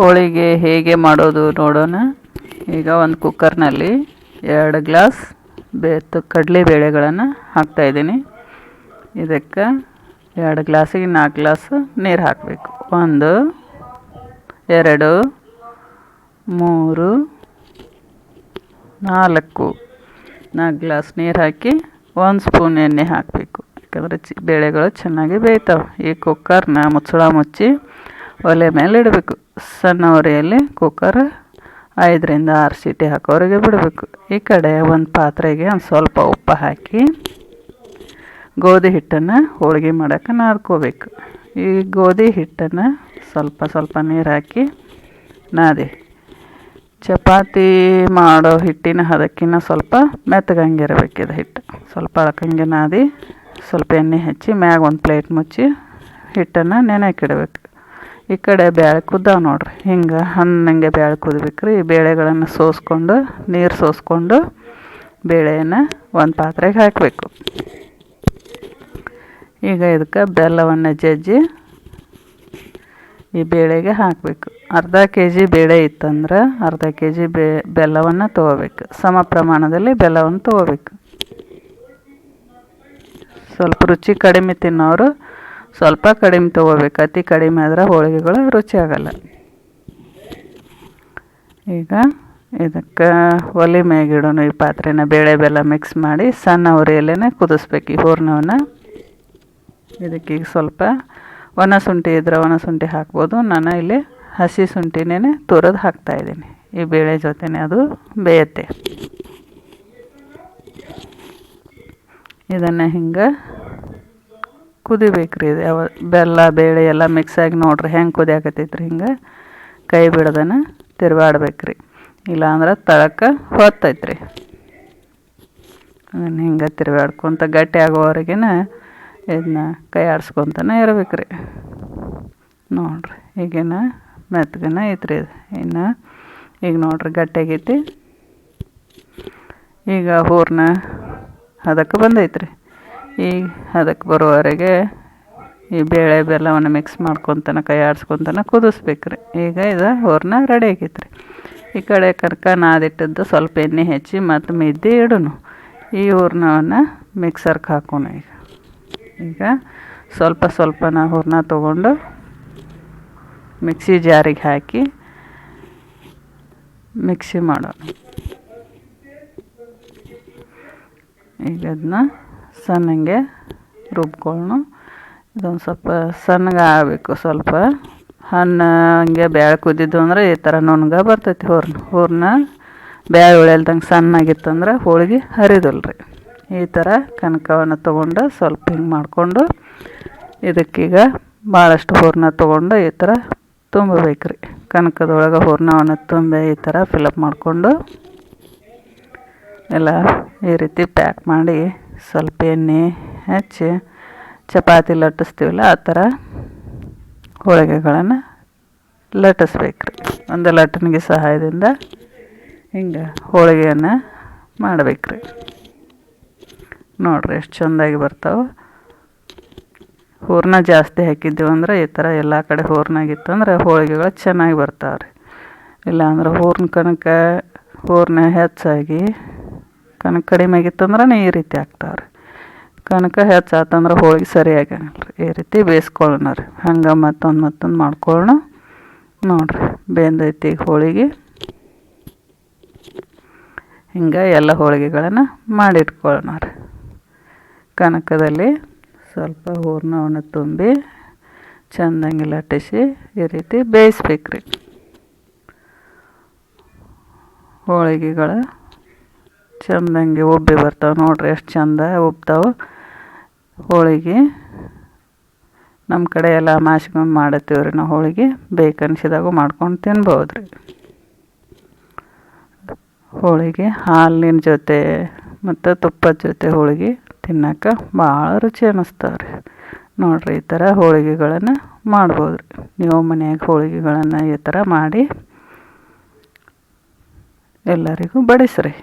ಹೋಳಿಗೆ ಹೇಗೆ ಮಾಡೋದು ನೋಡೋಣ. ಈಗ ಒಂದು ಕುಕ್ಕರ್ನಲ್ಲಿ ಎರಡು ಗ್ಲಾಸ್ ಬೇತು ಕಡಲೆ ಬೇಳೆಗಳನ್ನು ಹಾಕ್ತಾಯಿದ್ದೀನಿ ಇದಕ್ಕೆ ಎರಡು ಗ್ಲಾಸಿಗೆ ನಾಲ್ಕು ಗ್ಲಾಸ್ ನೀರು ಹಾಕಬೇಕು. ಒಂದು, ಎರಡು, ಮೂರು, ನಾಲ್ಕು. ನಾಲ್ಕು ಗ್ಲಾಸ್ ನೀರು ಹಾಕಿ ಒಂದು ಸ್ಪೂನ್ ಎಣ್ಣೆ ಹಾಕಬೇಕು. ಯಾಕಂದರೆ ಚಿ, ಬೇಳೆಗಳು ಚೆನ್ನಾಗಿ ಬೇಯ್ತಾವೆ. ಈ ಕುಕ್ಕರ್ನ ಮುಚ್ಚಳ ಮುಚ್ಚಿ ಒಲೆ ಮೇಲೆ ಇಡಬೇಕು. ಸಣ್ಣ ಉರಿಯಲ್ಲಿ ಕುಕ್ಕರ್ ಐದರಿಂದ ಆರು ಸೀಟಿ ಹಾಕೋರಿಗೆ ಬಿಡಬೇಕು. ಈ ಕಡೆ ಒಂದು ಪಾತ್ರೆಗೆ ಒಂದು ಸ್ವಲ್ಪ ಉಪ್ಪು ಹಾಕಿ ಗೋಧಿ ಹಿಟ್ಟನ್ನು ಹೋಳಿಗೆ ಮಾಡೋಕ್ಕೆ ನಾದ್ಕೋಬೇಕು. ಈ ಗೋಧಿ ಹಿಟ್ಟನ್ನು ಸ್ವಲ್ಪ ಸ್ವಲ್ಪ ನೀರು ಹಾಕಿ ನಾದಿ. ಚಪಾತಿ ಮಾಡೋ ಹಿಟ್ಟಿನ ಹದಕ್ಕಿನ ಸ್ವಲ್ಪ ಮೆತ್ತಗಂಗಿರಬೇಕಿದೆ ಹಿಟ್ಟು. ಸ್ವಲ್ಪ ಅಳಕಂಗೆ ನಾದಿ, ಸ್ವಲ್ಪ ಎಣ್ಣೆ ಹಚ್ಚಿ ಮ್ಯಾಗ ಒಂದು ಪ್ಲೇಟ್ ಮುಚ್ಚಿ ಹಿಟ್ಟನ್ನು ನೆನೆಕಿಡ್ಬೇಕು ಈ ಕಡೆ ಬ್ಯಾಳೆ ಕುದ್ದಾವ ನೋಡ್ರಿ. ಹಿಂಗೆ ಹಣ್ಣಂಗೆ ಬ್ಯಾಳೆ ಕುದಬೇಕ್ರಿ. ಈ ಬೇಳೆಗಳನ್ನು ಸೋಸ್ಕೊಂಡು, ನೀರು ಸೋಸ್ಕೊಂಡು ಬೇಳೆಯನ್ನು ಒಂದು ಪಾತ್ರೆಗೆ ಹಾಕಬೇಕು. ಈಗ ಇದಕ್ಕೆ ಬೆಲ್ಲವನ್ನು ಜಜ್ಜಿ ಈ ಬೇಳೆಗೆ ಹಾಕಬೇಕು. ಅರ್ಧ ಕೆ ಜಿ ಬೇಳೆ ಇತ್ತಂದ್ರೆ ಅರ್ಧ ಕೆ ಜಿ ಬೇ, ಬೆಲ್ಲವನ್ನು ತೊಗೋಬೇಕು. ಸಮ ಪ್ರಮಾಣದಲ್ಲಿ ಬೆಲ್ಲವನ್ನು ತೊಗೋಬೇಕು. ಸ್ವಲ್ಪ ರುಚಿ ಕಡಿಮೆ ತಿನ್ನೋರು ಸ್ವಲ್ಪ ಕಡಿಮೆ ತೊಗೋಬೇಕು. ಅತಿ ಕಡಿಮೆ ಆದ್ರೆ ಹೋಳಿಗೆಗಳು ರುಚಿ ಆಗಲ್ಲ. ಈಗ ಇದಕ್ಕೆ ಒಲೆ ಮ್ಯಾಗಿಡೋಣ ಈ ಪಾತ್ರೆನ ಬೇಳೆ ಬೆಲ್ಲ ಮಿಕ್ಸ್ ಮಾಡಿ ಸಣ್ಣ ಉರಿಯಲ್ಲೇ ಕುದಿಸ್ಬೇಕು ಈ ಹೂರ್ಣವನ್ನು. ಇದಕ್ಕೆ ಈಗ ಸ್ವಲ್ಪ ಒಣ ಶುಂಠಿ ಇದ್ರೆ ಒಣ ಶುಂಠಿ ಹಾಕ್ಬೋದು. ನಾನು ಇಲ್ಲಿ ಹಸಿ ಶುಂಠಿನೇ ತುರಿದು ಹಾಕ್ತಾಯಿದ್ದೀನಿ ಈ ಬೇಳೆ ಜೊತೆನೇ ಅದು ಬೇಯುತ್ತೆ. ಇದನ್ನು ಹಿಂಗೆ ಕುದಿಬೇಕು ರೀ ಯಾವ ಬೆಲ್ಲ, ಬೇಳೆ ಎಲ್ಲ ಮಿಕ್ಸ್ ಆಗಿ ನೋಡ್ರಿ. ಹೆಂಗೆ ಕುದಿಯಾಕತ್ತೈತ್ರಿ ಹಿಂಗೆ? ಕೈ ಬಿಡ್ದನ ತಿರ್ಗಾಡ್ಬೇಕು ರೀ ಇಲ್ಲಾಂದ್ರೆ ತಳಕ್ಕೆ ಹೊತ್ತೈತ್ರಿ. ಅದನ್ನು ಹಿಂಗೆ ತಿರ್ಗಾಡ್ಕೊತ ಗಟ್ಟಿ ಆಗೋವರೆಗಿನ ಇದನ್ನ ಕೈ ಆಡ್ಸ್ಕೊತಾನೆ ಇರ್ಬೇಕು ರೀ ನೋಡಿರಿ, ಈಗಿನ ಮೆತ್ತಗನ ಐತ್ರಿ ಇದು. ಇನ್ನು ಈಗ ನೋಡ್ರಿ ಗಟ್ಟಿಯಾಗೈತಿ ಈಗ ಹೂರ್ನ ಅದಕ್ಕೆ ಬಂದೈತ್ರಿ. ಈಗ ಅದಕ್ಕೆ ಬರೋವರೆಗೆ ಈ ಬೇಳೆ ಬೆಲ್ಲವನ್ನು ಮಿಕ್ಸ್ ಮಾಡ್ಕೊತನ ಕೈ ಆಡಿಸ್ಕೊತನ ಕುದಿಸ್ಬೇಕು ರೀ. ಈಗ ಇದು ಹೂರ್ಣ ರೆಡಿ ಆಗೈತ್ರಿ. ಈ ಕಡೆ ಕರ್ಕ ನಾದಿಟ್ಟದ್ದು ಸ್ವಲ್ಪ ಎಣ್ಣೆ ಹೆಚ್ಚಿ ಮತ್ತು ಮಿದ್ದಿ ಇಡೋನು. ಈ ಹೂರ್ಣವನ್ನು ಮಿಕ್ಸರ್ಗೆ ಹಾಕೋಣ ಈಗ. ಈಗ ಸ್ವಲ್ಪ ಸ್ವಲ್ಪನ ಹೂರ್ಣ ತೊಗೊಂಡು ಮಿಕ್ಸಿ ಜಾರಿಗೆ ಹಾಕಿ ಮಿಕ್ಸಿ ಮಾಡೋಣ. ಈಗ ಅದನ್ನ ಸಣ್ಣಗೆ ರುಬ್ಕೊಳ್ಳೋಣ ಇದೊಂದು ಸ್ವಲ್ಪ ಸಣ್ಣಗೆ ಆಗಬೇಕು ಸ್ವಲ್ಪ. ಹಣ್ಣು ಹಂಗೆ ಬ್ಯಾಳೆ ಕುದ್ದಿದ್ದು ಅಂದ್ರೆ ಈ ಥರ ನುಣ್ಗೆ ಬರ್ತೈತಿ ಹೂರ್ಣ. ಹೂರ್ಣ ಬ್ಯಾಳೆ ಉಳಿಯಲ್ದಂಗೆ ಸಣ್ಣಾಗಿತ್ತಂದ್ರೆ ಹೋಳಿಗೆ ಹರಿದಲ್ಲ ರೀ ಈ ಥರ ಕನಕವನ್ನು ತೊಗೊಂಡು ಸ್ವಲ್ಪ ಹಿಂಗೆ ಮಾಡಿಕೊಂಡು ಇದಕ್ಕೀಗ ಭಾಳಷ್ಟು ಹೂರ್ಣ ತೊಗೊಂಡು ಈ ಥರ ತುಂಬಬೇಕು ರೀ ಕನಕದೊಳಗೆ ಹೂರ್ಣವನ್ನು ತುಂಬಿ ಈ ಥರ ಫಿಲಪ್ ಮಾಡಿಕೊಂಡು ಎಲ್ಲ ಈ ರೀತಿ ಪ್ಯಾಕ್ ಮಾಡಿ ಸ್ವಲ್ಪ ಎಣ್ಣೆ ಹಚ್ಚಿ ಚಪಾತಿ ಲಟ್ಟಿಸ್ತೀವಲ್ಲ ಆ ಥರ ಹೋಳಿಗೆಗಳನ್ನು ಲಟ್ಟಿಸ್ಬೇಕು ರೀ ಒಂದು ಲಟ್ಟಣಿಗೆ ಸಹಾಯದಿಂದ ಹಿಂಗೆ ಹೋಳಿಗೆಯನ್ನು ಮಾಡ್ಬೇಕು ರೀ ನೋಡಿರಿ ಎಷ್ಟು ಚೆಂದಾಗಿ ಬರ್ತಾವೆ. ಹೂರ್ಣ ಜಾಸ್ತಿ ಹಾಕಿದ್ದೀವಿ ಅಂದ್ರೆ ಈ ಥರ ಎಲ್ಲ ಕಡೆ ಹೂರ್ಣಾಗಿತ್ತು ಅಂದರೆ ಹೋಳಿಗೆಗಳು ಚೆನ್ನಾಗಿ ಬರ್ತಾವೆ ರೀ ಇಲ್ಲಾಂದ್ರೆ ಹೂರ್ಣ ಕಣಕ್ಕೆ ಹೂರ್ಣ ಹೆಚ್ಚಾಗಿ ಕಣಕ ಕಡಿಮೆ ಆಗಿತ್ತಂದ್ರೆ ಈ ರೀತಿ ಆಗ್ತಾವೆ ರೀ ಕನಕ ಹೆಚ್ಚಾತಂದ್ರೆ ಹೋಳಿಗೆ ಸರಿಯಾಗಿ ರೀ ಈ ರೀತಿ ಬೇಯಿಸ್ಕೊಳ್ಳೋಣ ರೀ ಹಂಗೆ ಮತ್ತೊಂದು ಮತ್ತೊಂದು ಮಾಡ್ಕೊಳ್ಳೋಣ ನೋಡಿರಿ, ಬೆಂದೈತಿ ಹೋಳಿಗೆ. ಹಿಂಗೆ ಎಲ್ಲ ಹೋಳಿಗೆಗಳನ್ನು ಮಾಡಿಟ್ಕೊಳ್ಳೋಣ ರೀ ಕನಕದಲ್ಲಿ ಸ್ವಲ್ಪ ಹೂರ್ಣವನ್ನು ತುಂಬಿ ಚೆಂದಂಗೆ ಲಟ್ಟಿಸಿ ಈ ರೀತಿ ಬೇಯಿಸ್ಬೇಕು ರೀ ಹೋಳಿಗೆಗಳು ಚೆಂದಂಗೆ ಉಬ್ಬಿ ಬರ್ತಾವೆ ನೋಡ್ರಿ ಎಷ್ಟು ಚಂದ ಉಬ್ತಾವೆ ಹೋಳಿಗೆ. ನಮ್ಮ ಕಡೆ ಎಲ್ಲ ಮಾಸ್ಕೊಂಡು ಮಾಡತ್ತೀವಿ ರೀ ನಾವು ಹೋಳಿಗೆ ಬೇಕನ್ಸಿದಾಗೂ ಮಾಡ್ಕೊಂಡು ತಿನ್ಬೋದು ರೀ ಹೋಳಿಗೆ, ಹಾಲಿನ ಜೊತೆ ಮತ್ತು ತುಪ್ಪದ ಜೊತೆ ಹೋಳಿಗೆ ತಿನ್ನೋಕೆ ಭಾಳ ರುಚಿ ಅನ್ನಿಸ್ತಾವೆ ರೀ ನೋಡಿರಿ ಈ ಥರ ಹೋಳಿಗೆಗಳನ್ನು ಮಾಡ್ಬೋದು ರೀ ನೀವು ಮನೆಯಾಗ ಹೋಳಿಗೆಗಳನ್ನು ಈ ಥರ ಮಾಡಿ ಎಲ್ಲರಿಗೂ ಬಡಿಸ್ರಿ.